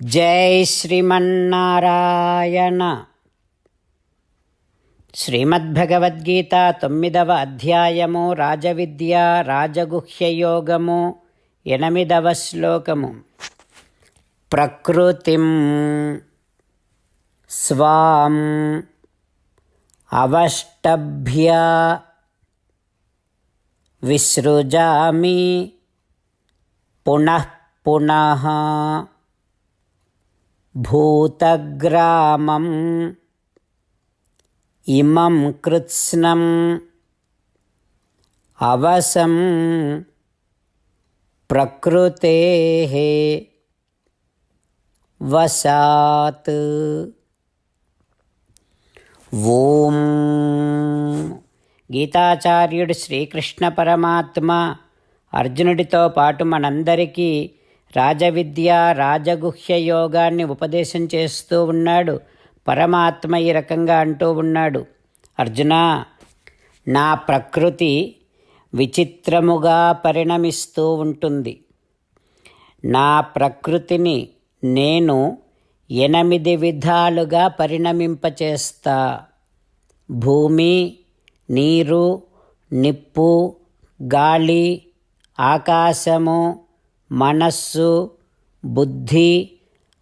జై శ్రీమన్నారాయణ. శ్రీమద్భగవద్గీత తొమ్మిదవ అధ్యాయము రాజవిద్య రాజగుహ్యయోగము ఎనిమిదవ శ్లోకము. ప్రకృతిం స్వాం అవష్టభ్య విసృజామి పునః పునః భూతగ్రామం ఇమం కృత్స్నం అవసం ప్రకృతే వసాత్. ఓం. గీతాచార్యుడు శ్రీకృష్ణ పరమాత్మ అర్జునుడితో పాటు మనందరికీ రాజవిద్య రాజగుహ్య యోగాన్ని ఉపదేశం చేస్తూ ఉన్నాడు. పరమాత్మ ఈ రకంగా అంటూ ఉన్నాడు. అర్జున నా ప్రకృతి విచిత్రముగా పరిణమిస్తూ ఉంటుంది. నా ప్రకృతిని నేను ఎనిమిది విధాలుగా పరిణమింపచేస్తా. భూమి నీరు నిప్పు గాలి ఆకాశము మనస్సు బుద్ధి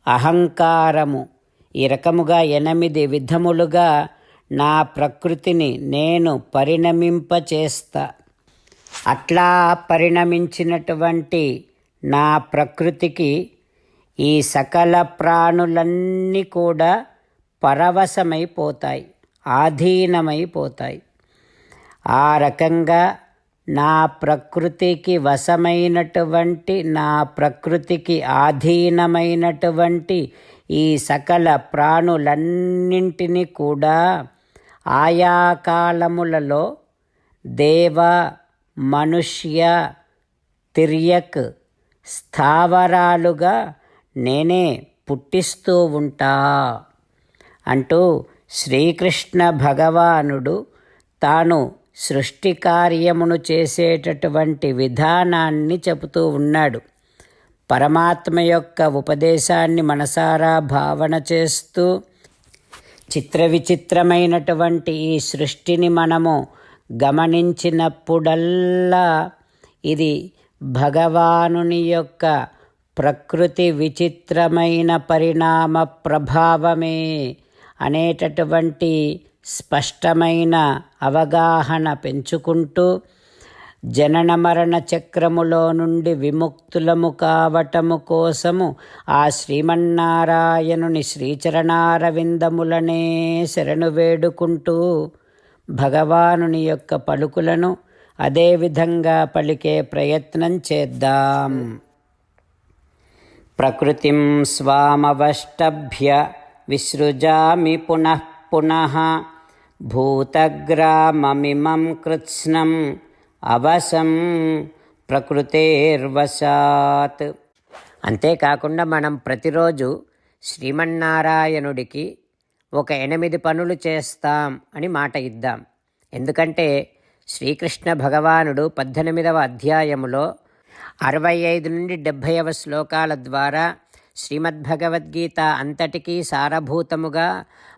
అహంకారము ఈ రకముగా ఎనిమిది విధములుగా నా ప్రకృతిని నేను పరిణమింపచేస్తా. అట్లా పరిణమించినటువంటి నా ప్రకృతికి ఈ సకల ప్రాణులన్నీ కూడా పరవశమైపోతాయి ఆధీనమైపోతాయి. ఆ రకంగా నా ప్రకృతికి వశమైనటువంటి నా ప్రకృతికి ఆధీనమైనటువంటి ఈ సకల ప్రాణులన్నింటినీ కూడా ఆయా కాలములలో దేవ మనుష్య తిర్యక్ స్థావరాలుగా నేనే పుట్టిస్తూ ఉంటా అంటూ శ్రీకృష్ణ భగవానుడు తాను సృష్టి కార్యమును చేసేటటువంటి విధానాన్ని చెబుతూ ఉన్నాడు. పరమాత్మ యొక్క ఉపదేశాన్ని మనసారా భావన చేస్తూ చిత్ర విచిత్రమైనటువంటి ఈ సృష్టిని మనము గమనించినప్పుడల్లా ఇది భగవానుని యొక్క ప్రకృతి విచిత్రమైన పరిణామ ప్రభావమే అనేటటువంటి స్పష్టమైన అవగాహన పెంచుకుంటూ జనన మరణ చక్రములో నుండి విముక్తులము కావటము కోసము ఆ శ్రీమన్నారాయణుని శ్రీచరణారవిందములనే శరణు వేడుకుంటూ భగవానుని యొక్క పలుకులను అదేవిధంగా పలికే ప్రయత్నం చేద్దాం. ప్రకృతిం స్వామవష్టభ్య విసృజామి పునః పునః భూతగ్రామమిమం కృత్స్నం అవసం ప్రకృతేర్వశాత్ అంతేకాకుండా మనం ప్రతిరోజు శ్రీమన్నారాయణుడికి ఒక ఎనిమిది పనులు చేస్తాం అని మాట ఇద్దాం. ఎందుకంటే శ్రీకృష్ణ భగవానుడు పద్దెనిమిదవ అధ్యాయములో అరవై ఐదు నుండి డెబ్భైవ శ్లోకాల ద్వారా శ్రీమద్భగవద్గీత అంతటికీ సారభూతముగా